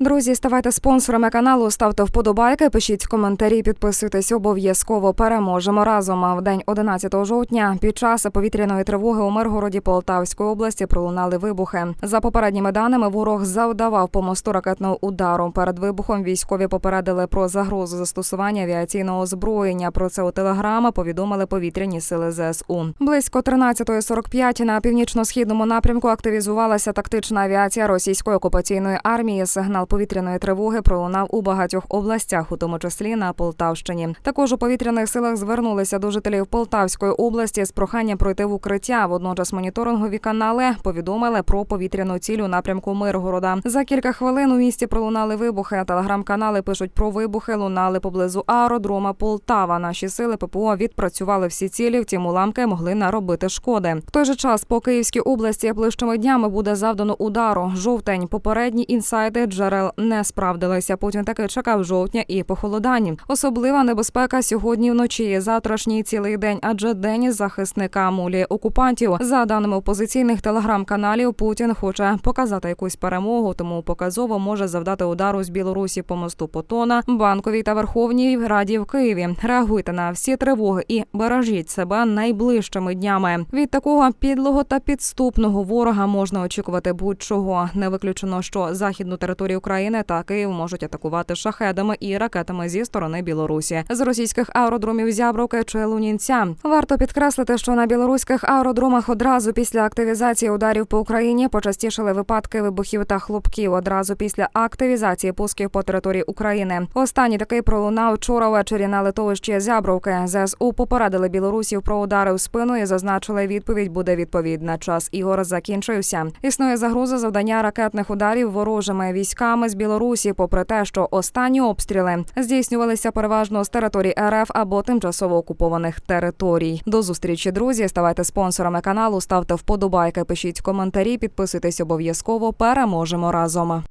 Друзі, ставайте спонсорами каналу, ставте вподобайки, пишіть коментарі, підписуйтесь обов'язково. Переможемо разом. А В день 11 жовтня під час повітряної тривоги у Миргороді Полтавської області пролунали вибухи. За попередніми даними, ворог завдавав по мосту ракетного удару. Перед вибухом військові попередили про загрозу застосування авіаційного озброєння. Про це у телеграма повідомили повітряні сили ЗСУ. Близько 13.45 на північно-східному напрямку активізувалася тактична авіація російської окупаційної армії. Сигнал повітряної тривоги пролунав у багатьох областях, у тому числі на Полтавщині. Також у повітряних силах звернулися до жителів Полтавської області з проханням пройти в укриття. Водночас моніторингові канали повідомили про повітряну ціль у напрямку Миргорода. За кілька хвилин у місті пролунали вибухи. Телеграм-канали пишуть про вибухи. Лунали поблизу аеродрома Полтава. Наші сили ППО відпрацювали всі цілі. Втім, уламки могли наробити шкоди. В той же час по Київській області ближчими днями буде завдано удару. Жовтень попередні інсайди джерел не справдилися. Путін таки чекав жовтня і похолодання. Особлива небезпека сьогодні вночі. Завтрашній цілий день, адже день захисника мулі окупантів. За даними опозиційних телеграм-каналів, Путін хоче показати якусь перемогу, тому показово може завдати удару з Білорусі по мосту Потона, банковій та Верховній Раді в Києві. Реагуйте на всі тривоги і бережіть себе найближчими днями. Від такого підлого та підступного ворога можна очікувати будь-чого. Не виключено, що західну територію України та Київ можуть атакувати шахедами і ракетами зі сторони Білорусі з російських аеродромів Зябровки чи Лунінця. Варто підкреслити, що на білоруських аеродромах одразу після активізації ударів по Україні почастішали випадки вибухів та хлопків. Одразу після активізації пусків по території України. Останній такий пролунав вчора ввечері на литовищі Зябровки. ЗСУ попередили білорусів про удари в спину і зазначили, відповідь буде відповідна. Час ігор закінчився. Існує загроза завдання ракетних ударів ворожими військами з Білорусі, попри те, що останні обстріли здійснювалися переважно з територій РФ або тимчасово окупованих територій. До зустрічі, друзі. Ставайте спонсорами каналу, ставте вподобайки, пишіть коментарі, підписуйтесь обов'язково. Переможемо разом.